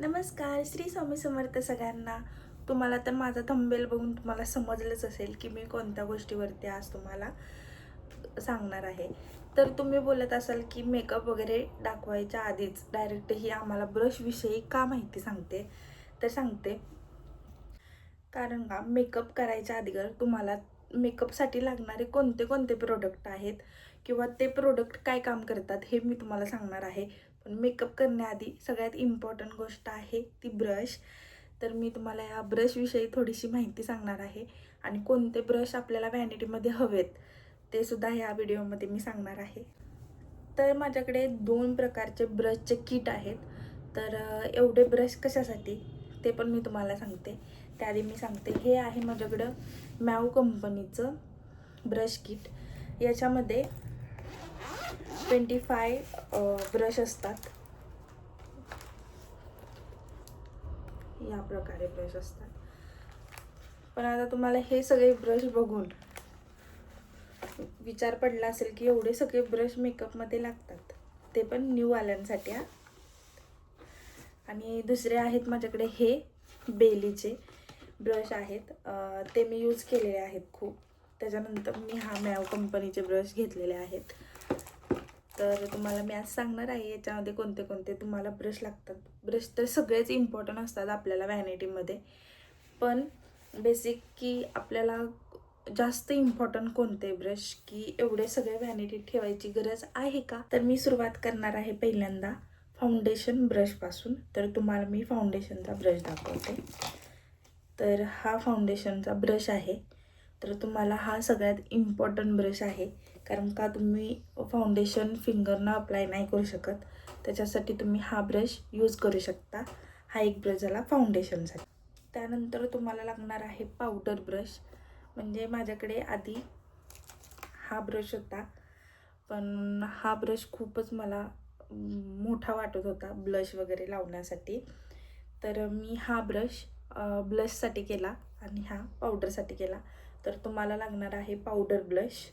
नमस्कार श्री स्वामी समर्थ सगळ्यांना. तुम्हाला तर माझा थंबेल बघून तुम्हाला समजलंच असेल की मी कोणत्या गोष्टीवरती आज तुम्हाला सांगणार आहे. तर तुम्ही बोलत असाल की मेकअप वगैरे दाखवायच्या आधीच डायरेक्ट ही आम्हाला ब्रशविषयी का माहिती सांगते? तर सांगते. कारण का मेकअप करायच्या आधीगर तुम्हाला मेकअपसाठी लागणारे कोणते कोणते प्रोडक्ट आहेत? किंवा ते प्रोडक्ट काय काम करतात हे मी तुम्हाला सांगणार आहे. पण मेकअप करण्याआधी सगळ्यात इम्पॉर्टंट गोष्ट आहे ती ब्रश तर मी तुम्हाला या ब्रशविषयी थोडीशी माहिती सांगणार आहे. आणि कोणते ब्रश आपल्याला व्हॅनिटीमध्ये हवेत ते सुद्धा ह्या व्हिडिओमध्ये मी सांगणार आहे. तर माझ्याकडे दोन प्रकारचे ब्रशचे किट आहेत. तर एवढे ब्रश कशासाठी? ते पण मी तुम्हाला सांगते. त्याआधी मी सांगते हे आहे माझ्याकडं मॅव कंपनीचं ब्रश किट याच्यामध्ये ट्वेंटी फाय ब्रश असतात. या प्रकारे ब्रश असतात. पण आता तुम्हाला हे सगळे ब्रश बघून विचार पडला असेल की एवढे सगळे ब्रश मेकअपमध्ये लागतात. ते पण न्यू आल्यांसाठी हा. आणि दुसरे आहेत माझ्याकडे हे बेलीचे ब्रश आहेत. ते मी यूज केलेले आहेत खूप. त्याच्यानंतर मी हा मॅव कंपनीचे ब्रश घेतलेले आहेत. तर तुम्हाला मी आज सांगणार आहे याच्यामध्ये कोणते कोणते तुम्हाला ब्रश लागतात. ब्रश तर सगळेच इम्पॉर्टंट असतात आपल्याला व्हॅनिटीमध्ये पण बेसिक की आपल्याला जास्त इम्पॉर्टंट कोणते ब्रश की एवढे सगळे व्हॅनिटी ठेवायची गरज आहे का? तर मी सुरुवात करणार आहे पहिल्यांदा फाउंडेशन ब्रशपासून तर तुम्हाला मी फाउंडेशनचा ब्रश दाखवते. तर हा फाउंडेशनचा ब्रश आहे. तर तुम्हाला हा सगळ्यात इम्पॉर्टंट ब्रश आहे. कारण का तुम्ही फाउंडेशन फिंगरनं अप्लाय नाही करू शकत. त्याच्यासाठी तुम्ही हा ब्रश यूज करू शकता. हा एक ब्रश झाला फाउंडेशनसाठी त्यानंतर तुम्हाला लागणार आहे पावडर ब्रश म्हणजे माझ्याकडे आधी हा ब्रश होता. पण हा ब्रश खूपच मला मोठा वाटत होता ब्लश वगैरे लावण्यासाठी. तर मी हा ब्रश ब्लशसाठी केला. आणि हा पावडरसाठी केला. तर तुम्हाला लागणार आहे पावडर ब्लश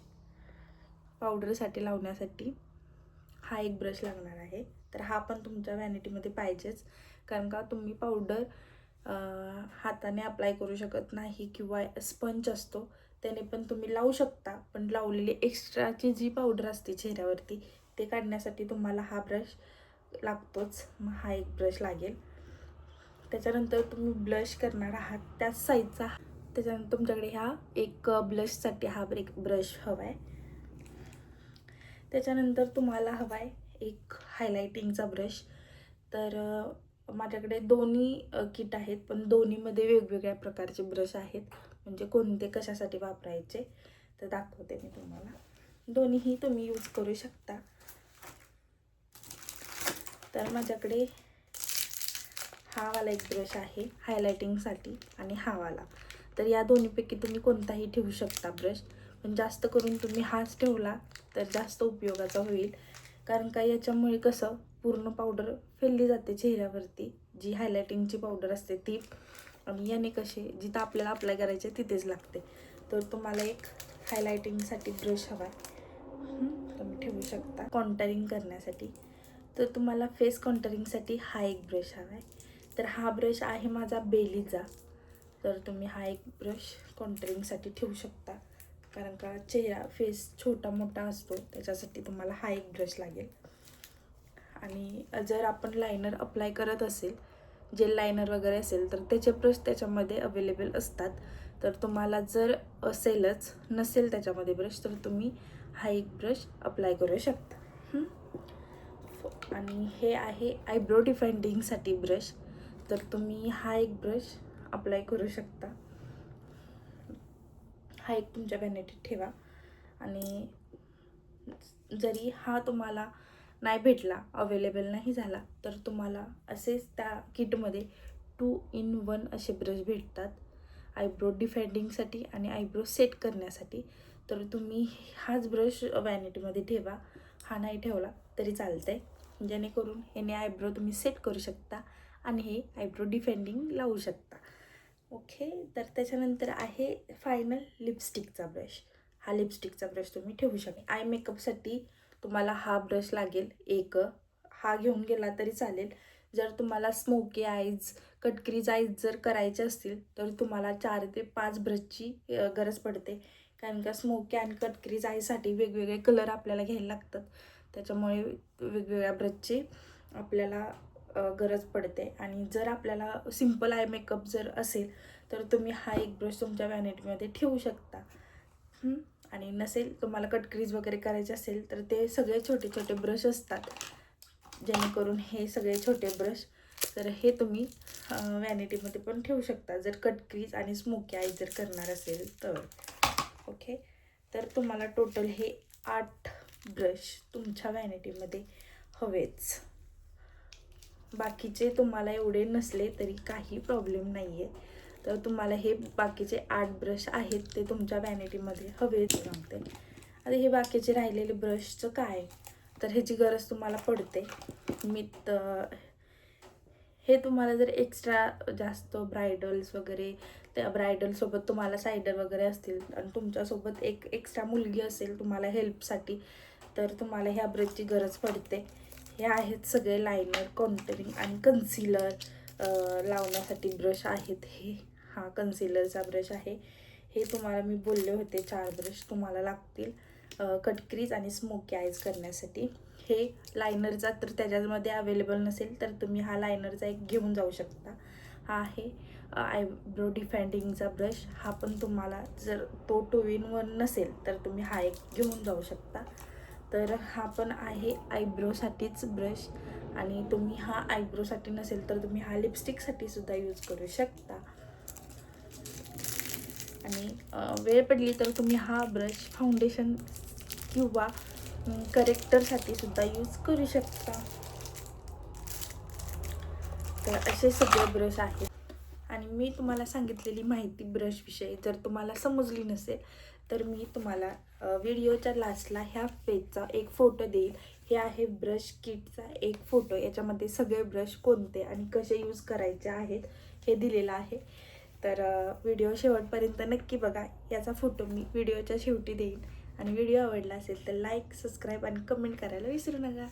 पावडरसाठी लावण्यासाठी हा एक ब्रश लागणार आहे. तर हा पण तुमच्या व्हॅनिटीमध्ये पाहिजेच. कारण का तुम्ही पावडर हाताने अप्लाय करू शकत नाही किंवा स्पंज असतो त्याने पण तुम्ही लावू शकता. पण लावलेली एक्स्ट्राची जी पावडर असते चेहऱ्यावरती ते काढण्यासाठी तुम्हाला हा ब्रश लागतोच. मग हा एक ब्रश लागेल. त्याच्यानंतर तुम्ही ब्लश करणार आहात त्याच साईजचा त्याच्यानंतर तुमच्याकडे ह्या एक ब्लशसाठी हा ब्रेक ब्रश हवा आहे त्याच्यानंतर तुम्हाला हवा आहे एक हायलायटिंगचा ब्रश तर माझ्याकडे दोन्ही किट आहेत पण दोन्हीमध्ये वेगवेगळ्या प्रकारचे ब्रश आहेत. म्हणजे कोणते कशासाठी वापरायचे तर दाखवते मी तुम्हाला. दोन्हीही तुम्ही यूज करू शकता. तर माझ्याकडे हा वाला एक ब्रश आहे हायलायटिंगसाठी आणि हा वाला. तर या दोन्हीपैकी तुम्ही कोणताही ठेवू शकता ब्रश पण जास्त करून तुम्ही हाच ठेवला तर जास्त उपयोगाचा होईल. कारण का याच्यामुळे कसं पूर्ण पावडर फेलली जाते चेहऱ्यावरती. जी हायलायटिंगची पावडर असते ती. आणि याने कसे जिथं आपल्याला अप्लाय करायचे तिथेच लागते. तर तुम्हाला एक हायलायटिंगसाठी ब्रश हवा आहे. तुम्ही ठेवू शकता. कॉन्टरिंग करण्यासाठी. तर तुम्हाला फेस कॉन्टरिंगसाठी हा एक ब्रश हवा आहे. तर हा ब्रश आहे माझा बेलीचा. तर तुम्ही हा एक ब्रश कॉन्टरिंगसाठी ठेवू शकता. कारण का चेहरा फेस छोटा मोठा असतो त्याच्यासाठी तुम्हाला हा एक ब्रश लागेल. आणि जर आपण लायनर अप्लाय करत असेल जेल लायनर वगैरे असेल तर त्याचे ब्रश त्याच्यामध्ये अवेलेबल असतात. तर तुम्हाला जर असेलच नसेल त्याच्यामध्ये ब्रश तर तुम्ही हा एक ब्रश अप्लाय करू शकता. आणि हे आहे आयब्रो डिफाइंडिंगसाठी ब्रश. तर तुम्ही हा एक ब्रश अप्लाय करू शकता. हा एक तुमच्या व्हॅनिटीत ठेवा. आणि जरी हा तुम्हाला नाही भेटला अवेलेबल नाही झाला तर तुम्हाला असेच त्या किटमध्ये टू इन वन असे ब्रश भेटतात. आयब्रो डिफेंडिंगसाठी आणि आयब्रो सेट करण्यासाठी. तर तुम्ही हाच ब्रश व्हॅनिटीमध्ये ठेवा. हा नाही ठेवला तरी चालतं आहे जेणेकरून याने आयब्रो तुम्ही सेट करू शकता. आणि हे आयब्रो डिफेंडिंग लावू शकता. ओके तर त्याच्यानंतर आहे फायनल लिपस्टिकचा ब्रश हा लिपस्टिकचा ब्रश तुम्ही ठेवू शकता. आय मेकअपसाठी तुम्हाला हा ब्रश लागेल एक. हा घेऊन गेला तरी चालेल. जर तुम्हाला स्मोकी आईज कटक्रीज आईज जर करायचे असतील तर तुम्हाला चार ते पाच ब्रशची गरज पडते. कारण का स्मोकी आणि कटक्रीज आईसाठी वेगवेगळे कलर आपल्याला घ्यायला लागतात. त्याच्यामुळे वेगवेगळ्या ब्रशचे आपल्याला गरज पडते. आणि जर आपल्याला सिंपल आय मेकअप जर असेल तर तुम्ही हा एक ब्रश तुमच्या वॅनिटीमध्ये ठेवू शकता. आणि नसेल तुम्हाला कटक्रीज वगैरे करायचे असेल तर ते सगळे छोटे छोटे ब्रश असतात. जेणेकरून हे सगळे छोटे ब्रश तर हे तुम्ही व्हॅनिटीमध्ये पण ठेवू शकता. जर कटक्रीज आणि स्मोकी आय जर करणार असेल तर. ओके तर तुम्हाला टोटल हे आठ ब्रश तुमच्या व्हॅनिटीमध्ये हवेच. बाकीचे तुम्हाला एवढे नसले तरी काही प्रॉब्लेम नाही आहे तर तुम्हाला हे बाकीचे आठ ब्रश आहेत ते तुमच्या वॅनिटीमध्ये हवेच सांगते आता हे बाकीचे राहिलेले ब्रशचं काय? तर ह्याची गरज तुम्हाला पडते. मी हे तुम्हाला जर एक्स्ट्रा जास्त ब्रायडल्स वगैरे त्या ब्रायडलसोबत तुम्हाला सायडर वगैरे असतील आणि तुमच्यासोबत एक एक्स्ट्रा मुलगी असेल तुम्हाला हेल्पसाठी तर तुम्हाला ह्या ब्रशची गरज पडते. हे आहेत सगळे लायनर कॉन्टरिंग आणि कन्सिलर लावण्यासाठी ब्रश आहेत हे. हा कन्सिलरचा ब्रश आहे. हे तुम्हाला मी बोलले होते चार ब्रश तुम्हाला लागतील. कटक्रीज आणि स्मोकी आईज करण्यासाठी. हे लायनरचा तर त्याच्यामध्ये अवेलेबल नसेल तर तुम्ही हा लायनरचा एक घेऊन जाऊ शकता. हा आहे आयब्रो डिफेंडिंगचा ब्रश हा पण तुम्हाला जर तो टू इन वन नसेल तर तुम्ही हा एक घेऊन जाऊ शकता. तर हा पण आहे आयब्रोसाठीच ब्रश. आणि तुम्ही हा आयब्रोसाठी नसेल तर तुम्ही हा लिपस्टिकसाठी सुद्धा यूज करू शकता. आणि वेळ पडली तर तुम्ही हा ब्रश फाउंडेशन किंवा करेक्टरसाठी सुद्धा यूज करू शकता. तर असे सगळे ब्रश आहेत. आणि मी तुम्हाला सांगितलेली माहिती ब्रशविषयी जर तुम्हाला समजली नसेल तर मी तुम्हाला व्हिडिओच्या लास्टला ह्या पेजचा एक फोटो देईल. हे आहे ब्रश किटचा एक फोटो याच्यामध्ये सगळे ब्रश कोणते आणि कसे यूज करायचे आहेत हे दिलेलं आहे. तर व्हिडिओ शेवटपर्यंत नक्की बघा. याचा फोटो मी व्हिडिओच्या शेवटी देईन. आणि व्हिडिओ आवडला असेल तर लाईक सबस्क्राईब आणि कमेंट करायला विसरू नका.